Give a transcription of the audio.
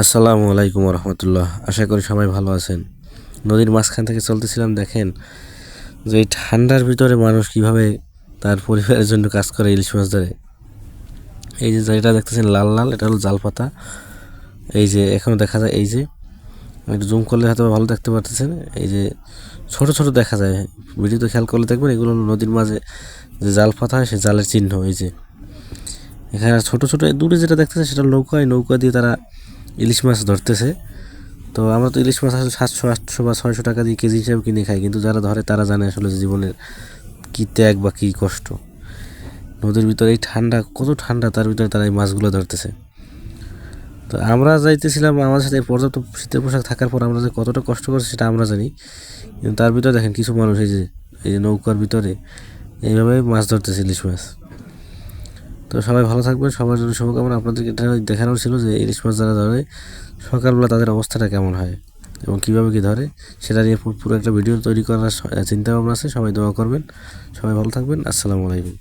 আসসালামু আলাইকুম রহমতুল্লাহ আশা করি সবাই ভালো আছেন। নদীর মাঝখান থেকে চলতেছিলাম, দেখেন যে এই ঠান্ডার ভিতরে মানুষ কীভাবে তার পরিবারের জন্য কাজ করে ইলিশ মাছ ধরে। এই যে যেটা দেখতেছেন, লাল লাল, এটা হলো জাল পাতা। এই যে এখনও দেখা যায়, এই যে একটু জুম করলে হয়তো ভালো দেখতে পারতেছেন। এই যে ছোট ছোট দেখা যায়। ভিডিওতে খেয়াল করলে দেখবেন, এগুলো নদীর মাঝে যে জাল পাতা হয়, সে জালের চিহ্ন, এই যে। এখানে ছোট ছোট, দূরে যেটা দেখতেছে সেটা নৌকা এই নৌকা দিয়ে তারা ইলিশ মাছ ধরতেছে। তো আমরা তো ইলিশ মাছ আসলে সাতশো, আটশো বা ছয়শো টাকা দিয়ে কেজি হিসাবে কিনে খাই। কিন্তু যারা ধরে, তারা জানে আসলে জীবনের কী ত্যাগ বা কী কষ্ট। নদীর ভিতরে এই ঠান্ডা, কত ঠান্ডা, তার ভিতরে তারা এই মাছগুলো ধরতেছে। তো আমরা যাইতেছিলাম, আমাদের সাথে পর্যাপ্ত শীতের পোশাক থাকার পর আমরা যে কতটা কষ্ট করছি সেটা আমরা জানি। কিন্তু তার ভিতরে দেখেন, কিছু মানুষ এই যে, এই নৌকার ভিতরে এইভাবে মাছ ধরতেছে ইলিশ মাছ। তো সবাই ভালো থাকবেন, সবার জন্য শুভকামনা। আপনাদেরকে এটা দেখানোর ছিল যে ইলিশ মাছ যারা ধরে, সকালবেলা তাদের অবস্থাটা কেমন হয় এবং কীভাবে কী ধরে, সেটা নিয়ে পুরো একটা ভিডিও তৈরি করার চিন্তা ভাবনা আছে, সবাই দোয়া করবেন। সবাই ভালো থাকবেন, আসসালামু আলাইকুম।